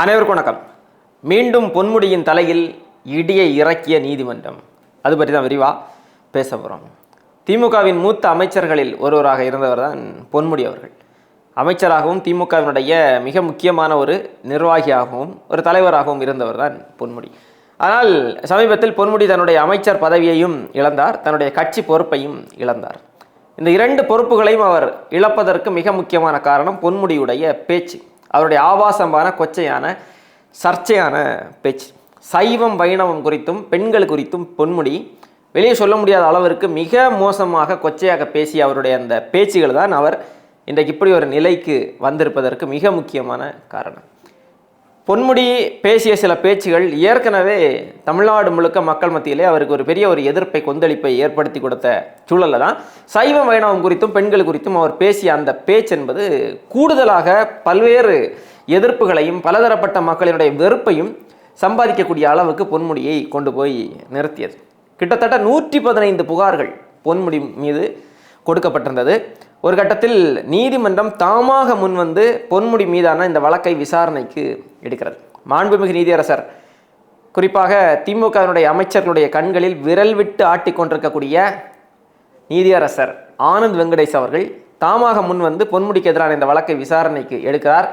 அனைவருக்கும் வணக்கம். மீண்டும் பொன்முடியின் தலையில் இடியை இறக்கிய நீதிமன்றம். அது பற்றி தான் விரிவாக பேச போகிறோம் திமுகவின் மூத்த அமைச்சர்களில் ஒருவராக இருந்தவர் தான் பொன்முடி அவர்கள். அமைச்சராகவும் திமுகவினுடைய மிக முக்கியமான ஒரு நிர்வாகியாகவும் ஒரு தலைவராகவும் இருந்தவர் தான் பொன்முடி. ஆனால் சமீபத்தில் பொன்முடி தன்னுடைய அமைச்சர் பதவியையும் இழந்தார் தன்னுடைய கட்சி பொறுப்பையும் இழந்தார். இந்த இரண்டு பொறுப்புகளையும் அவர் இழப்பதற்கு மிக முக்கியமான காரணம் பொன்முடியுடைய பேச்சு. அவருடைய ஆபாசமான கொச்சையான சர்ச்சையான பேச்சு. சைவம் வைணவம் குறித்தும் பெண்கள் குறித்தும் பொன்முடி வெளியே சொல்ல முடியாத அளவிற்கு மிக மோசமாக கொச்சையாக பேசிய அவருடைய அந்த பேச்சுகள் தான் அவர் இன்றைக்கு இப்படி ஒரு நிலைக்கு வந்திருப்பதற்கு மிக முக்கியமான காரணம். பொன்முடி பேசிய சில பேச்சுகள் ஏற்கனவே தமிழ்நாடு முழுக்க மக்கள் மத்தியிலே அவருக்கு ஒரு பெரிய ஒரு எதிர்ப்பை கொந்தளிப்பை ஏற்படுத்தி கொடுத்த சூழலில் தான். சைவ வைணவம் குறித்தும் பெண்கள் குறித்தும் அவர் பேசிய அந்த பேச்சு என்பது கூடுதலாக பல்வேறு எதிர்ப்புகளையும் பலதரப்பட்ட மக்களினுடைய வெறுப்பையும் சம்பாதிக்கக்கூடிய அளவுக்கு பொன்முடியை கொண்டு போய் நிறுத்தியது. கிட்டத்தட்ட நூற்றி பதினைந்து புகார்கள் பொன்முடி மீது கொடுக்கப்பட்டிருந்தது. ஒரு கட்டத்தில் நீதிமன்றம் தாமாக முன்வந்து பொன்முடி மீதான இந்த வழக்கை விசாரணைக்கு எடுக்கிறது. மாண்புமிகு நீதியரசர் குறிப்பாக திமுகவினுடைய அமைச்சர்களுடைய கண்களில் விரல் விட்டு ஆட்டிக்கொண்டிருக்கக்கூடிய நீதியரசர் ஆனந்த் வெங்கடேஷ் அவர்கள் தாமாக முன்வந்து பொன்முடிக்கு எதிரான இந்த வழக்கை விசாரணைக்கு எடுக்கிறார்.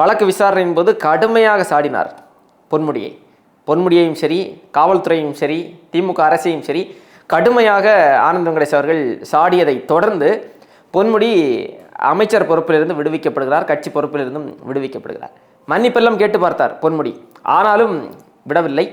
வழக்கு விசாரணையின் போது கடுமையாக சாடினார் பொன்முடியை. பொன்முடியையும் சரி காவல்துறையும் சரி திமுக அரசையும் சரி கடுமையாக ஆனந்த் வெங்கடேஷ் அவர்கள் சாடியதை தொடர்ந்து பொன்முடி அமைச்சர் பொறுப்பிலிருந்து விடுவிக்கப்படுகிறார் கட்சி பொறுப்பிலிருந்தும் விடுவிக்கப்படுகிறார். மன்னிப்பெல்லாம் கேட்டு பார்த்தார் பொன்முடி. ஆனாலும் விடவில்லை.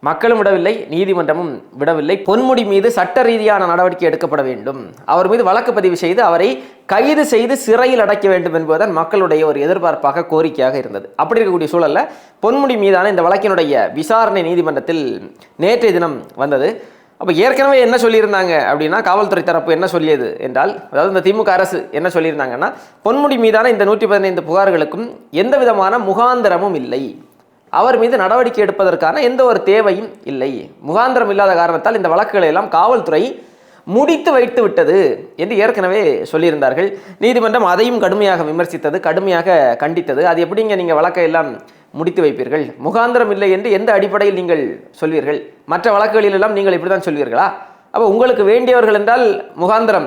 மக்களும் விடவில்லை நீதிமன்றமும் விடவில்லை. பொன்முடி மீது சட்ட ரீதியான நடவடிக்கை எடுக்கப்பட வேண்டும். அவர் மீது வழக்கு பதிவு செய்து அவரை கைது செய்து சிறையில் அடைக்க வேண்டும் என்பதுதான் மக்களுடைய ஒரு எதிர்பார்ப்பாக கோரிக்கையாக இருந்தது. அப்படி இருக்கக்கூடிய சூழலில் பொன்முடி மீதான இந்த வழக்கினுடைய விசாரணை நீதிமன்றத்தில் நேற்றைய தினம் வந்தது. அப்போ ஏற்கனவே என்ன சொல்லியிருந்தாங்க அப்படின்னா காவல்துறை தரப்பு என்ன சொல்லியது என்றால் அதாவது இந்த திமுக அரசு என்ன சொல்லியிருந்தாங்கன்னா பொன்முடி மீதான இந்த நூற்றி பதினைந்து புகார்களுக்கும் எந்த விதமான முகாந்திரமும் இல்லை. அவர் மீது நடவடிக்கை எடுப்பதற்கான எந்த ஒரு தேவையும் இல்லை. முகாந்திரம் இல்லாத காரணத்தால் இந்த வழக்குகளை எல்லாம் காவல்துறை முடித்து வைத்து விட்டது என்று ஏற்கனவே சொல்லியிருந்தார்கள். நீதிமன்றம் அதையும் கடுமையாக விமர்சித்தது கடுமையாக கண்டித்தது. அது எப்படிங்க நீங்கள் வழக்கை எல்லாம் முடித்து வைப்பீர்கள். முகாந்திரம் இல்லை என்று எந்த அடிப்படையில் நீங்கள் சொல்வீர்கள்? மற்ற வழக்குகளிலெல்லாம் நீங்கள் இப்படி தான் சொல்வீர்களா? அப்போ உங்களுக்கு வேண்டியவர்கள் என்றால் முகாந்திரம்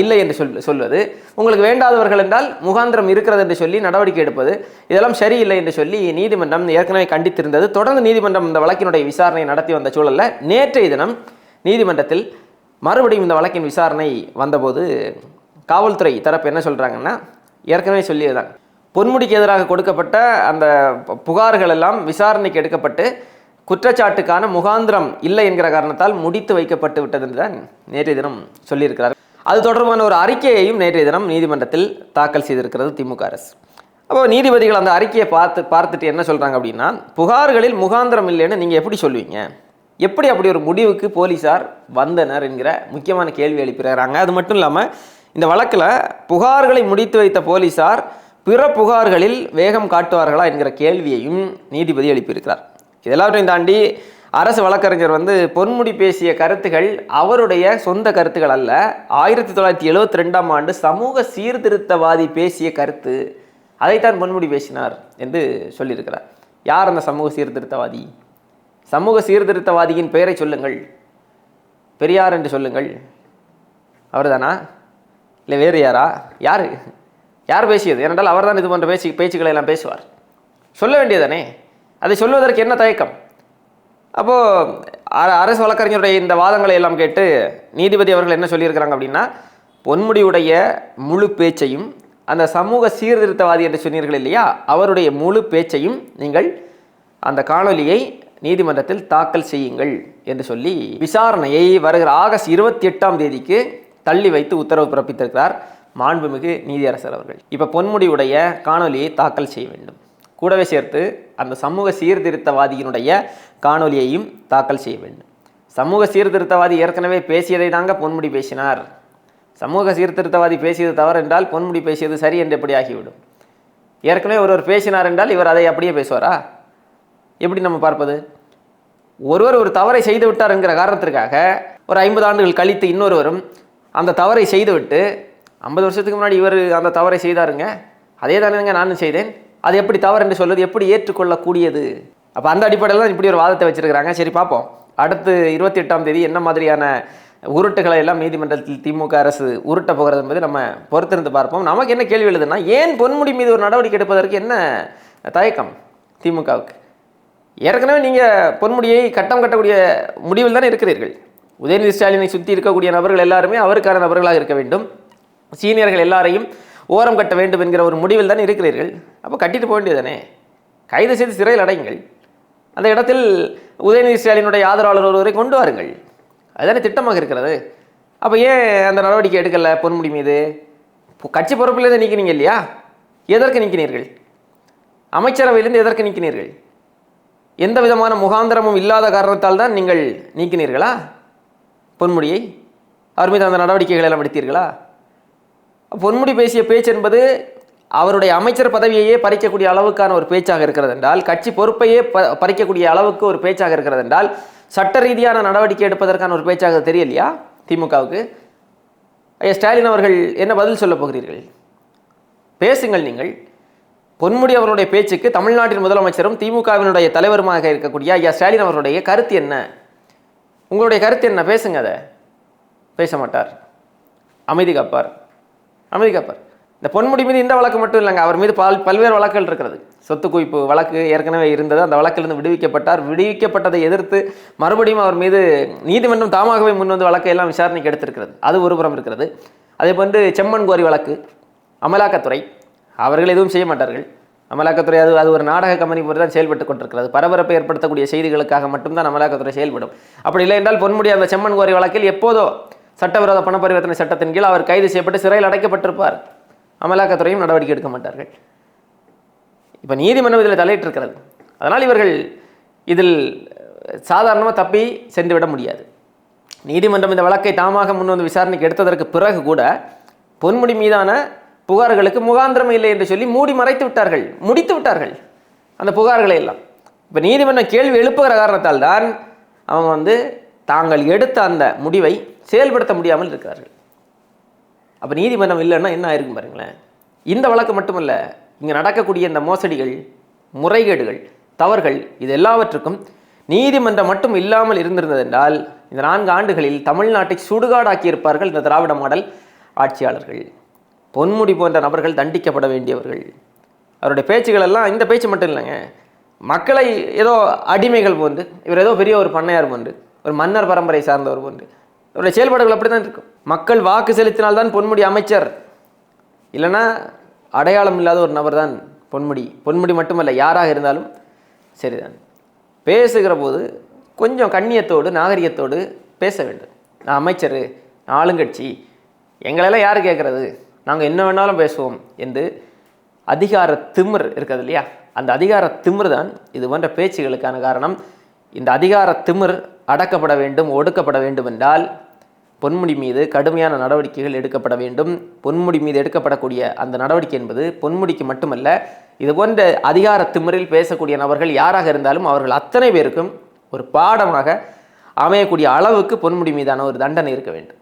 இல்லை என்று சொல் சொல்வது. உங்களுக்கு வேண்டாதவர்கள் என்றால் முகாந்திரம் இருக்கிறது என்று சொல்லி நடவடிக்கை எடுப்பது. இதெல்லாம் சரியில்லை என்று சொல்லி நீதிமன்றம் ஏற்கனவே கண்டித்திருந்தது. தொடர்ந்து நீதிமன்றம் இந்த வழக்கினுடைய விசாரணை நடத்தி வந்த சூழலில் நேற்றைய தினம் நீதிமன்றத்தில் மறுபடியும் இந்த வழக்கின் விசாரணை வந்தபோது காவல்துறை தரப்பு என்ன சொல்கிறாங்கன்னா ஏற்கனவே சொல்லியதுதான். பொன்முடிக்கு எதிராக கொடுக்கப்பட்ட அந்த பு- புகார்கள் எல்லாம் விசாரணைக்கு எடுக்கப்பட்டு குற்றச்சாட்டுக்கான முகாந்திரம் இல்லை என்கிற காரணத்தால் முடித்து வைக்கப்பட்டு விட்டது என்று தான் நேற்றைய தினம் சொல்லியிருக்கிறார். அது தொடர்பான ஒரு அறிக்கையையும் நேற்றைய தினம் நீதிமன்றத்தில் தாக்கல் செய்திருக்கிறது திமுக அரசு. அப்போ நீதிபதிகள் அந்த அறிக்கையை பார்த்து பார்த்துட்டு என்ன சொல்கிறாங்க அப்படின்னா புகார்களில் முகாந்திரம் இல்லைன்னு நீங்கள் எப்படி சொல்லுவீங்க? எப்படி அப்படி ஒரு முடிவுக்கு போலீசார் வந்தனர் என்கிற முக்கியமான கேள்வி எழுப்பிடுறாங்க அது மட்டும் இல்லாமல் இந்த வழக்கில் புகார்களை முடித்து வைத்த போலீசார் பிற புகார்களில் வேகம் காட்டுவார்களா என்கிற கேள்வியையும் நீதிபதி எழுப்பியிருக்கிறார். இதெல்லாவற்றையும் தாண்டி அரசு வழக்கறிஞர் வந்து பொன்முடி பேசிய கருத்துகள் அவருடைய சொந்த கருத்துக்கள் அல்ல. ஆயிரத்தி தொள்ளாயிரத்தி எழுவத்தி ரெண்டாம் ஆண்டு சமூக சீர்திருத்தவாதி பேசிய கருத்து. அதைத்தான் பொன்முடி பேசினார் என்று சொல்லியிருக்கிறார். யார் அந்த சமூக சீர்திருத்தவாதி? சமூக சீர்திருத்தவாதியின் பெயரை சொல்லுங்கள். பெரியார் என்று சொல்லுங்கள். அவர்தானா? இல்லை வேறு யாரா? யார்? யார் பேசியது? ஏனென்றால் அவர்தான் இது போன்ற பேச்சு பேச்சுக்களை எல்லாம் பேசுவார். சொல்ல வேண்டியதானே அதை சொல்வதற்கு என்ன தயக்கம்? அப்போது அரசு வழக்கறிஞருடைய இந்த வாதங்களை எல்லாம் கேட்டு நீதிபதி அவர்கள் என்ன சொல்லியிருக்கிறாங்க அப்படின்னா பொன்முடியுடைய முழு பேச்சையும் அந்த சமூக சீர்திருத்தவாதி என்று சொன்னீர்கள் இல்லையா அவருடைய முழு பேச்சையும் நீங்கள் அந்த காணொலியை நீதிமன்றத்தில் தாக்கல் செய்யுங்கள் என்று சொல்லி விசாரணையை வருகிற ஆகஸ்ட் இருபத்தி எட்டாம் தேதிக்கு தள்ளி வைத்து உத்தரவு பிறப்பித்திருக்கிறார் மாண்புமிகு நீதியரசர் அவர்கள். இப்போ பொன்முடியுடைய காணொலியை தாக்கல் செய்ய வேண்டும். கூடவே சேர்த்து அந்த சமூக சீர்திருத்தவாதியினுடைய காணொலியையும் தாக்கல் செய்ய வேண்டும். சமூக சீர்திருத்தவாதி ஏற்கனவே பேசியதை தாங்க பொன்முடி பேசினார். சமூக சீர்திருத்தவாதி பேசியது தவறு என்றால் பொன்முடி பேசியது சரி என்று எப்படி ஆகிவிடும்? ஏற்கனவே ஒருவர் பேசினார் என்றால் இவர் அதை அப்படியே பேசுவாரா? எப்படி நம்ம பார்ப்பது? ஒருவர் ஒரு தவறை செய்து விட்டார் என்கிற காரணத்திற்காக ஒரு ஐம்பது ஆண்டுகள் கழித்து இன்னொருவரும் அந்த தவறை செய்துவிட்டு ஐம்பது வருஷத்துக்கு முன்னாடி இவர் அந்த தவறை செய்தாருங்க. அதே தானேங்க நானும் செய்தேன். அது எப்படி தவறு என்று சொல்வது எப்படி ஏற்றுக்கொள்ளக்கூடியது? அப்போ அந்த அடிப்படையில் தான் இப்படி ஒரு வாதத்தை வச்சிருக்கிறாங்க. சரி பார்ப்போம். அடுத்து இருபத்தி எட்டாம் தேதி என்ன மாதிரியான உருட்டுகளை எல்லாம் நீதிமன்றத்தில் திமுக அரசு உருட்ட போகிறது என்பது நம்ம பொறுத்திருந்து பார்ப்போம். நமக்கு என்ன கேள்வி எழுதுன்னா ஏன் பொன்முடி மீது ஒரு நடவடிக்கை எடுப்பதற்கு என்ன தயக்கம் திமுகவுக்கு? ஏற்கனவே நீங்கள் பொன்முடியை கட்டம் கட்டக்கூடிய முடிவில் தானே இருக்கிறீர்கள். உதயநிதி ஸ்டாலினை சுற்றி இருக்கக்கூடிய நபர்கள் எல்லாருமே அவருக்கான நபர்களாக இருக்க வேண்டும். சீனியர்கள் எல்லாரையும் ஓரம் கட்ட வேண்டும் என்கிற ஒரு முடிவில் தானே இருக்கிறீர்கள். அப்போ கட்டிட்டு போக வேண்டியதானே கைது செய்து சிறையில் அடையுங்கள். அந்த இடத்தில் உதயநிதி ஸ்டாலினுடைய ஆதரவாளர் ஒருவரை கொண்டு வாருங்கள். அதுதானே திட்டமாக இருக்கிறது. அப்போ ஏன் அந்த நடவடிக்கை எடுக்கல பொன்முடி மீது? இப்போ கட்சி பொறுப்பிலிருந்து நீக்கினீங்க இல்லையா? எதற்கு நீக்கினீர்கள்? அமைச்சரவையிலிருந்து எதற்கு நீக்கினீர்கள்? எந்த விதமான முகாந்திரமும் இல்லாத காரணத்தால் தான் நீங்கள் நீக்கினீர்களா? பொன்முடியை? அவர் மீது அந்த நடவடிக்கைகள் எல்லாம் எடுத்தீர்களா? பொன்முடி பேசிய பேச்சு என்பது அவருடைய அமைச்சர் பதவியையே பறிக்கக்கூடிய அளவுக்கான ஒரு பேச்சாக இருக்கிறது என்றால் கட்சி பொறுப்பையே ப பறிக்கக்கூடிய அளவுக்கு ஒரு பேச்சாக இருக்கிறது என்றால் சட்ட ரீதியான நடவடிக்கை எடுப்பதற்கான ஒரு பேச்சாக தெரியலையா திமுகவுக்கு? ஐயா ஸ்டாலின் அவர்கள் என்ன பதில் சொல்ல போகிறீர்கள்? பேசுங்கள் நீங்கள். பொன்முடி அவருடைய பேச்சுக்கு தமிழ்நாட்டின் முதலமைச்சரும் திமுகவினுடைய தலைவருமாக இருக்கக்கூடிய ஐயா ஸ்டாலின் அவருடைய கருத்து என்ன? உங்களுடைய கருத்து என்ன? பேசுங்க அதை. பேச மாட்டார். அமைதி காப்பார். அமெரிக்கா பார் இந்த பொன்முடி மீது இந்த வழக்கு மட்டும் இல்லைங்க அவர் மீது பல் பல்வேறு வழக்குகள் இருக்கிறது. சொத்து குவிப்பு வழக்கு ஏற்கனவே இருந்தது அந்த வழக்கிலிருந்து விடுவிக்கப்பட்டார். விடுவிக்கப்பட்டதை எதிர்த்து மறுபடியும் அவர் மீது நீதிமன்றம் தாமாகவே முன் வந்து வழக்கை விசாரணைக்கு எடுத்திருக்கிறது. அது ஒருபுறம் இருக்கிறது. அதே போன்று செம்மன் கோரி வழக்கு அமலாக்கத்துறை. அவர்கள் எதுவும் செய்ய மாட்டார்கள். அமலாக்கத்துறை அது அது ஒரு நாடக கம்பெனி போல தான் செயல்பட்டு கொண்டிருக்கிறது. பரபரப்பை ஏற்படுத்தக்கூடிய செய்திகளுக்காக மட்டும்தான் அமலாக்கத்துறை செயல்படும். அப்படி இல்லை என்றால் பொன்முடி அந்த செம்மண் கோரி வழக்கில் எப்போதோ சட்டவிரோத பண பரிவர்த்தனை சட்டத்தின் கீழ் அவர் கைது செய்யப்பட்டு சிறையில் அடைக்கப்பட்டிருப்பார். அமலாக்கத்துறையும் நடவடிக்கை எடுக்க மாட்டார்கள். இப்போ நீதிமன்றம் இதில் தலையிட்டிருக்கிறது. அதனால் இவர்கள் இதில் சாதாரணமாக தப்பி சென்று விட முடியாது. நீதிமன்றம் இந்த வழக்கை தாமாக முன் வந்து விசாரணைக்கு எடுத்ததற்கு பிறகு கூட பொன்முடி மீதான புகார்களுக்கு முகாந்திரம் இல்லை என்று சொல்லி மூடி மறைத்து விட்டார்கள். முடித்து விட்டார்கள். அந்த புகார்களை எல்லாம். இப்போ நீதிமன்றம் கேள்வி எழுப்புகிற காரணத்தால் தான் அவங்க வந்து தாங்கள் எடுத்த அந்த முடிவை செயல்படுத்த முடியாமல் இருக்கிறார்கள். அப்போ நீதிமன்றம் இல்லைன்னா என்ன ஆயிருக்கும் பாருங்களேன்? இந்த வழக்கு மட்டுமல்ல இங்கே நடக்கக்கூடிய இந்த மோசடிகள் முறைகேடுகள் தவறுகள் இது எல்லாவற்றுக்கும் நீதிமன்றம் மட்டும் இல்லாமல் இருந்திருந்ததென்றால் இந்த நான்கு ஆண்டுகளில் தமிழ்நாட்டை சுடுகாடாக்கி இருப்பார்கள் இந்த திராவிட மாடல் ஆட்சியாளர்கள். பொன்முடி போன்ற நபர்கள் தண்டிக்கப்பட வேண்டியவர்கள். அவருடைய பேச்சுகள் எல்லாம் இந்த பேச்சு மட்டும் இல்லைங்க. மக்களை ஏதோ அடிமைகள் போன்று இவர் ஏதோ பெரிய ஒரு பண்ணையார் போன்று ஒரு மன்னர் பரம்பரை சார்ந்தவர் போன்று அவருடைய செயல்பாடுகள் அப்படி தான் இருக்கும். மக்கள் வாக்கு செலுத்தினால்தான் பொன்முடி அமைச்சர். இல்லைன்னா அடையாளம் இல்லாத ஒரு நபர் தான் பொன்முடி. பொன்முடி மட்டுமல்ல யாராக இருந்தாலும் சரிதான். பேசுகிற போது கொஞ்சம் கண்ணியத்தோடு நாகரிகத்தோடு பேச வேண்டும். நான் அமைச்சர் நான் ஆளுங்கட்சி எங்களெல்லாம் யார் கேட்குறது? நாங்கள் என்ன வேணாலும் பேசுவோம் என்று அதிகார திமிர் இருக்கிறது இல்லையா? அந்த அதிகார திமிர் தான் இது போன்ற பேச்சுகளுக்கான காரணம். இந்த அதிகார திமிர் அடக்கப்பட வேண்டும் ஒடுக்கப்பட வேண்டும் என்றால் பொன்முடி மீது கடுமையான நடவடிக்கைகள் எடுக்கப்பட வேண்டும். பொன்முடி மீது எடுக்கப்படக்கூடிய அந்த நடவடிக்கை என்பது பொன்முடிக்கு மட்டுமல்ல இது போன்ற அதிகார திமிரில் பேசக்கூடிய நபர்கள் யாராக இருந்தாலும் அவர்கள் அத்தனை பேருக்கும் ஒரு பாடமாக அமையக்கூடிய அளவுக்கு பொன்முடி மீதான ஒரு தண்டனை இருக்க வேண்டும்.